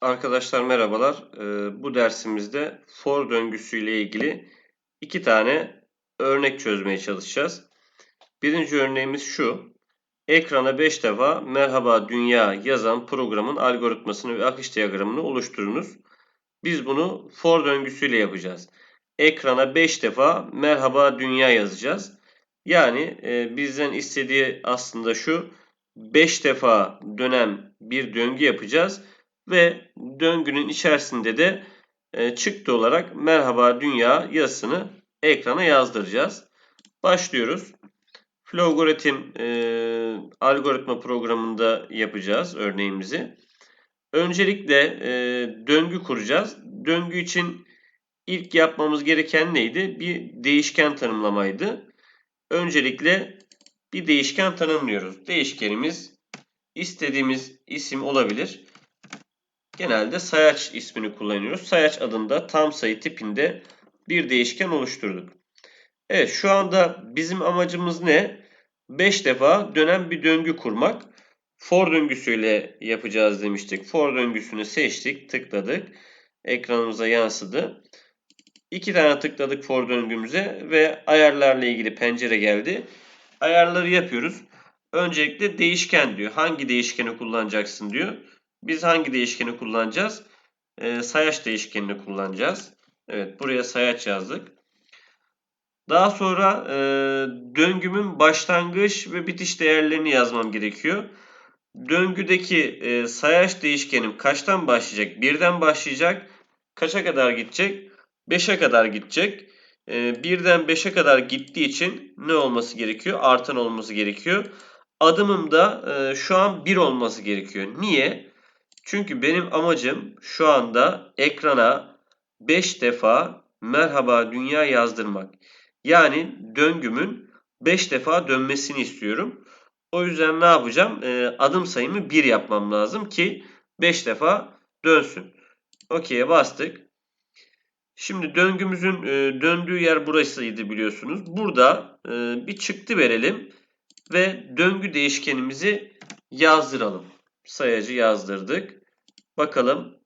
Arkadaşlar merhabalar. Ee, bu dersimizde for döngüsü ile ilgili iki tane örnek çözmeye çalışacağız. Birinci örneğimiz şu. Ekrana 5 defa merhaba dünya yazan programın algoritmasını ve akış diyagramını oluşturunuz. Biz bunu for döngüsüyle yapacağız. Ekrana 5 defa merhaba dünya yazacağız. Yani e, bizden istediği aslında şu. 5 defa dönen bir döngü yapacağız ve döngünün içerisinde de e, çıktı olarak merhaba dünya yazısını ekrana yazdıracağız. Başlıyoruz. Flogoritm e, algoritma programında yapacağız örneğimizi. Öncelikle e, döngü kuracağız. Döngü için ilk yapmamız gereken neydi? Bir değişken tanımlamaydı. Öncelikle bir değişken tanımlıyoruz. Değişkenimiz istediğimiz isim olabilir. Genelde sayaç ismini kullanıyoruz. Sayaç adında tam sayı tipinde bir değişken oluşturduk. Evet şu anda bizim amacımız ne? 5 defa dönen bir döngü kurmak. For döngüsüyle yapacağız demiştik. For döngüsünü seçtik, tıkladık. Ekranımıza yansıdı. İki tane tıkladık for döngümüze ve ayarlarla ilgili pencere geldi. Ayarları yapıyoruz. Öncelikle değişken diyor. Hangi değişkeni kullanacaksın diyor. Biz hangi değişkeni kullanacağız? E, sayaç değişkenini kullanacağız. Evet buraya sayaç yazdık. Daha sonra e, döngümün başlangıç ve bitiş değerlerini yazmam gerekiyor. Döngüdeki e, sayaç değişkenim kaçtan başlayacak? Birden başlayacak. Kaça kadar gidecek? 5'e kadar gidecek. E, birden 5'e kadar gittiği için ne olması gerekiyor? Artan olması gerekiyor. Adımım da e, şu an 1 olması gerekiyor. Niye? Çünkü benim amacım şu anda ekrana 5 defa merhaba dünya yazdırmak. Yani döngümün 5 defa dönmesini istiyorum. O yüzden ne yapacağım? Ee, adım sayımı 1 yapmam lazım ki 5 defa dönsün. OK'ye bastık. Şimdi döngümüzün e, döndüğü yer burasıydı biliyorsunuz. Burada e, bir çıktı verelim ve döngü değişkenimizi yazdıralım sayacı yazdırdık. Bakalım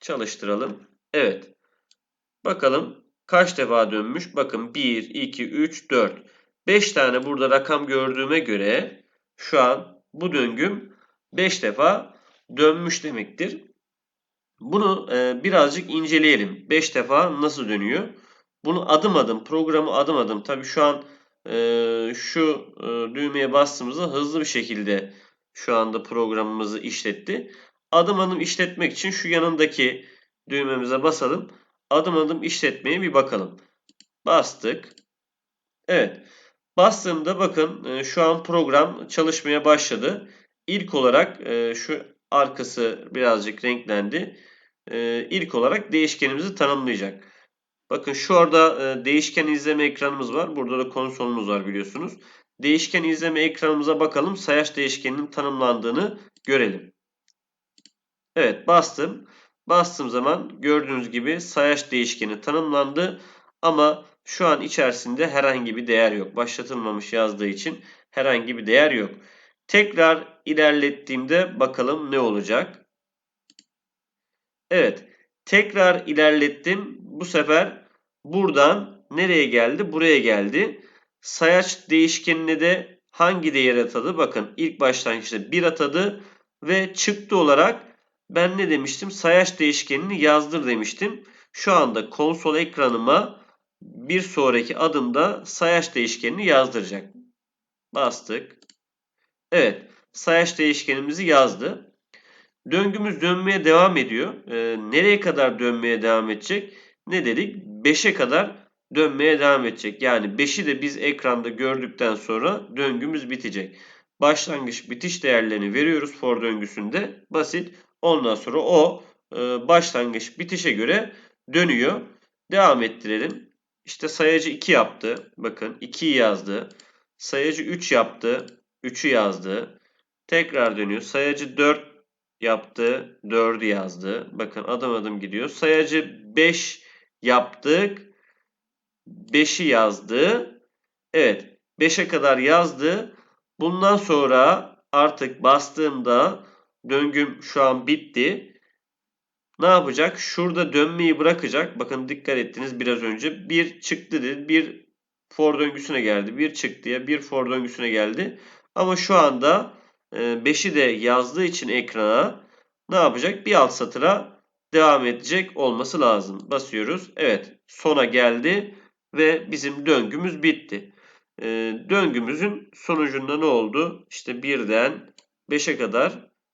çalıştıralım. Evet. Bakalım kaç defa dönmüş? Bakın 1, 2, 3, 4. 5 tane burada rakam gördüğüme göre şu an bu döngüm 5 defa dönmüş demektir. Bunu e, birazcık inceleyelim. 5 defa nasıl dönüyor? Bunu adım adım, programı adım adım. Tabii şu an e, şu e, düğmeye bastığımızda hızlı bir şekilde şu anda programımızı işletti. Adım adım işletmek için şu yanındaki düğmemize basalım. Adım adım işletmeye bir bakalım. Bastık. Evet. Bastığımda bakın e, şu an program çalışmaya başladı. İlk olarak e, şu arkası birazcık renklendi. E, ilk olarak değişkenimizi tanımlayacak. Bakın şu orada değişken izleme ekranımız var. Burada da konsolumuz var biliyorsunuz. Değişken izleme ekranımıza bakalım. Sayaç değişkeninin tanımlandığını görelim. Evet bastım. Bastığım zaman gördüğünüz gibi sayaç değişkeni tanımlandı. Ama şu an içerisinde herhangi bir değer yok. Başlatılmamış yazdığı için herhangi bir değer yok. Tekrar ilerlettiğimde bakalım ne olacak. Evet. Tekrar ilerlettim. Bu sefer buradan nereye geldi? Buraya geldi sayaç değişkenine de hangi değer atadı? Bakın ilk başlangıçta 1 atadı ve çıktı olarak ben ne demiştim? Sayaç değişkenini yazdır demiştim. Şu anda konsol ekranıma bir sonraki adımda sayaç değişkenini yazdıracak. Bastık. Evet. Sayaç değişkenimizi yazdı. Döngümüz dönmeye devam ediyor. Ee, nereye kadar dönmeye devam edecek? Ne dedik? 5'e kadar dönmeye devam edecek. Yani 5'i de biz ekranda gördükten sonra döngümüz bitecek. Başlangıç bitiş değerlerini veriyoruz for döngüsünde. Basit. Ondan sonra o e, başlangıç bitişe göre dönüyor. Devam ettirelim. İşte sayacı 2 yaptı. Bakın 2'yi yazdı. Sayacı 3 yaptı. 3'ü yazdı. Tekrar dönüyor. Sayacı 4 yaptı. 4'ü yazdı. Bakın adım adım gidiyor. Sayacı 5 yaptık. 5'i yazdı. Evet 5'e kadar yazdı. Bundan sonra artık bastığımda döngüm şu an bitti. ne yapacak? Şurada dönmeyi bırakacak. Bakın dikkat ettiniz biraz önce. Bir çıktı dedi. Bir for döngüsüne geldi. Bir çıktıya bir for döngüsüne geldi. Ama şu anda 5'i e, de yazdığı için ekrana ne yapacak? Bir alt satıra devam edecek olması lazım. Basıyoruz. Evet sona geldi ve bizim döngümüz bitti. E, döngümüzün sonucunda ne oldu? İşte 1'den 5'e kadar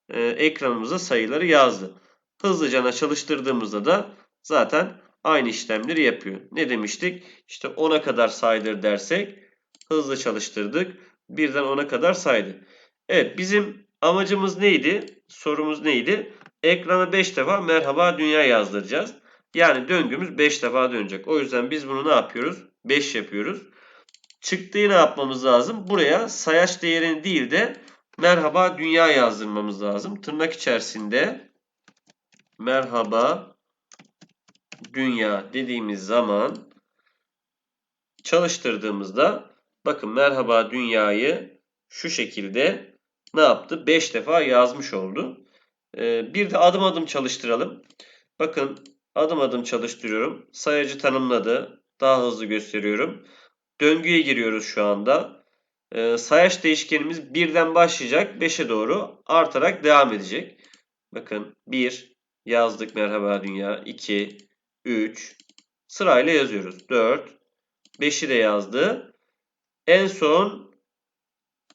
e, ekranımıza sayıları yazdı. Hızlıca çalıştırdığımızda da zaten aynı işlemleri yapıyor. Ne demiştik? İşte 10'a kadar saydır dersek hızlı çalıştırdık. Birden 10'a kadar saydı. Evet bizim amacımız neydi? Sorumuz neydi? Ekrana 5 defa merhaba dünya yazdıracağız. Yani döngümüz 5 defa dönecek. O yüzden biz bunu ne yapıyoruz? 5 yapıyoruz. Çıktığı ne yapmamız lazım? Buraya sayaç değerini değil de merhaba dünya yazdırmamız lazım. Tırnak içerisinde merhaba dünya dediğimiz zaman çalıştırdığımızda bakın merhaba dünyayı şu şekilde ne yaptı? 5 defa yazmış oldu. Ee, bir de adım adım çalıştıralım. Bakın adım adım çalıştırıyorum. Sayacı tanımladı. Daha hızlı gösteriyorum. Döngüye giriyoruz şu anda. Ee, sayaç değişkenimiz birden başlayacak. 5'e doğru artarak devam edecek. Bakın 1 yazdık merhaba dünya. 2, 3 sırayla yazıyoruz. 4, 5'i de yazdı. En son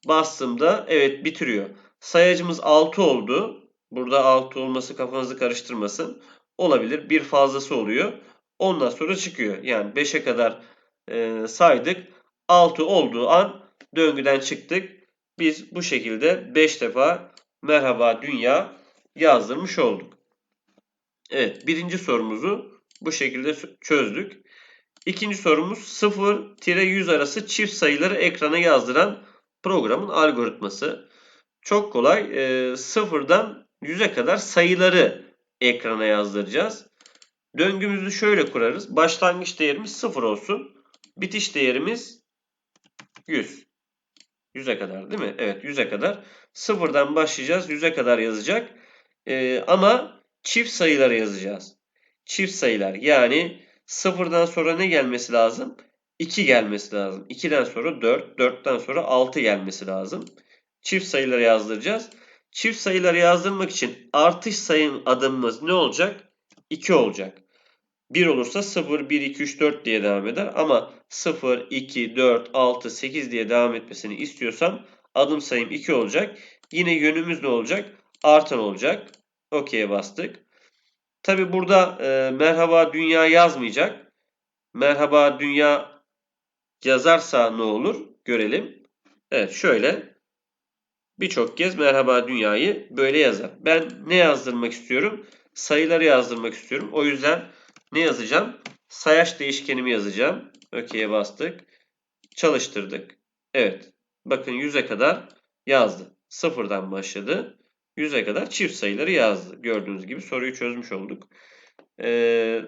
bastığımda evet bitiriyor. Sayacımız 6 oldu. Burada 6 olması kafanızı karıştırmasın. Olabilir. Bir fazlası oluyor. Ondan sonra çıkıyor. Yani 5'e kadar e, saydık. 6 olduğu an döngüden çıktık. Biz bu şekilde 5 defa merhaba dünya yazdırmış olduk. Evet birinci sorumuzu bu şekilde çözdük. İkinci sorumuz 0-100 arası çift sayıları ekrana yazdıran programın algoritması. Çok kolay. E, sıfırdan 100'e kadar sayıları ekrana yazdıracağız. Döngümüzü şöyle kurarız. Başlangıç değerimiz 0 olsun. Bitiş değerimiz 100. 100'e kadar değil mi? Evet 100'e kadar. Sıfırdan başlayacağız. 100'e kadar yazacak. Ee, ama çift sayıları yazacağız. Çift sayılar. Yani sıfırdan sonra ne gelmesi lazım? 2 gelmesi lazım. 2'den sonra 4. 4'ten sonra 6 gelmesi lazım. Çift sayıları yazdıracağız. Çift sayıları yazdırmak için artış sayım adımımız ne olacak? 2 olacak. 1 olursa 0, 1, 2, 3, 4 diye devam eder. Ama 0, 2, 4, 6, 8 diye devam etmesini istiyorsam adım sayım 2 olacak. Yine yönümüz ne olacak? Artan olacak. OK'ye bastık. Tabi burada e, merhaba dünya yazmayacak. Merhaba dünya yazarsa ne olur? Görelim. Evet şöyle birçok kez merhaba dünyayı böyle yazar. Ben ne yazdırmak istiyorum? Sayıları yazdırmak istiyorum. O yüzden ne yazacağım? Sayaç değişkenimi yazacağım. OK'ye bastık. Çalıştırdık. Evet. Bakın 100'e kadar yazdı. Sıfırdan başladı. 100'e kadar çift sayıları yazdı. Gördüğünüz gibi soruyu çözmüş olduk. Ee,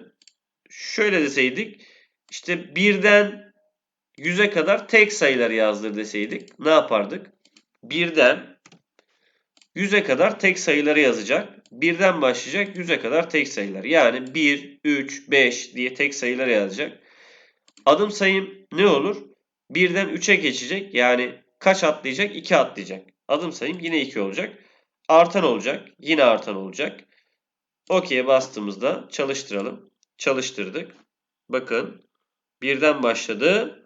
şöyle deseydik. İşte birden 100'e kadar tek sayıları yazdır deseydik. Ne yapardık? Birden 100'e kadar tek sayıları yazacak. Birden başlayacak 100'e kadar tek sayılar. Yani 1, 3, 5 diye tek sayılar yazacak. Adım sayım ne olur? Birden 3'e geçecek. Yani kaç atlayacak? 2 atlayacak. Adım sayım yine 2 olacak. Artan olacak. Yine artan olacak. OK'ye bastığımızda çalıştıralım. Çalıştırdık. Bakın birden başladı.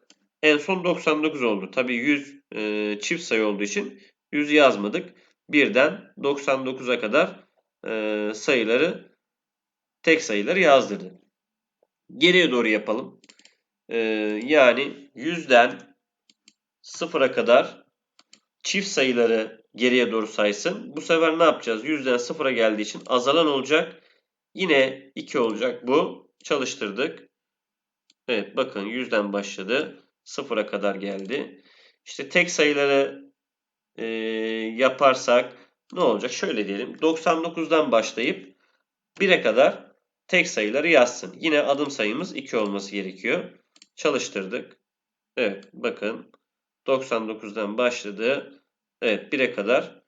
En son 99 oldu. Tabii 100 e, çift sayı olduğu için 100 yazmadık. Birden 99'a kadar e, sayıları tek sayıları yazdırdı. Geriye doğru yapalım. E, yani 100'den 0'a kadar çift sayıları geriye doğru saysın. Bu sefer ne yapacağız? 100'den 0'a geldiği için azalan olacak. Yine 2 olacak bu. Çalıştırdık. Evet bakın 100'den başladı. 0'a kadar geldi. İşte tek sayıları e, yaparsak ne olacak? Şöyle diyelim. 99'dan başlayıp 1'e kadar tek sayıları yazsın. Yine adım sayımız 2 olması gerekiyor. Çalıştırdık. Evet bakın 99'dan başladı. Evet 1'e kadar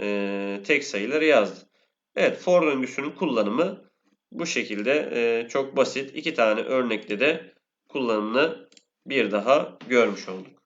e, tek sayıları yazdı. Evet for döngüsünün kullanımı Bu şekilde e, çok basit iki tane örnekle de kullanımını bir daha görmüş olduk.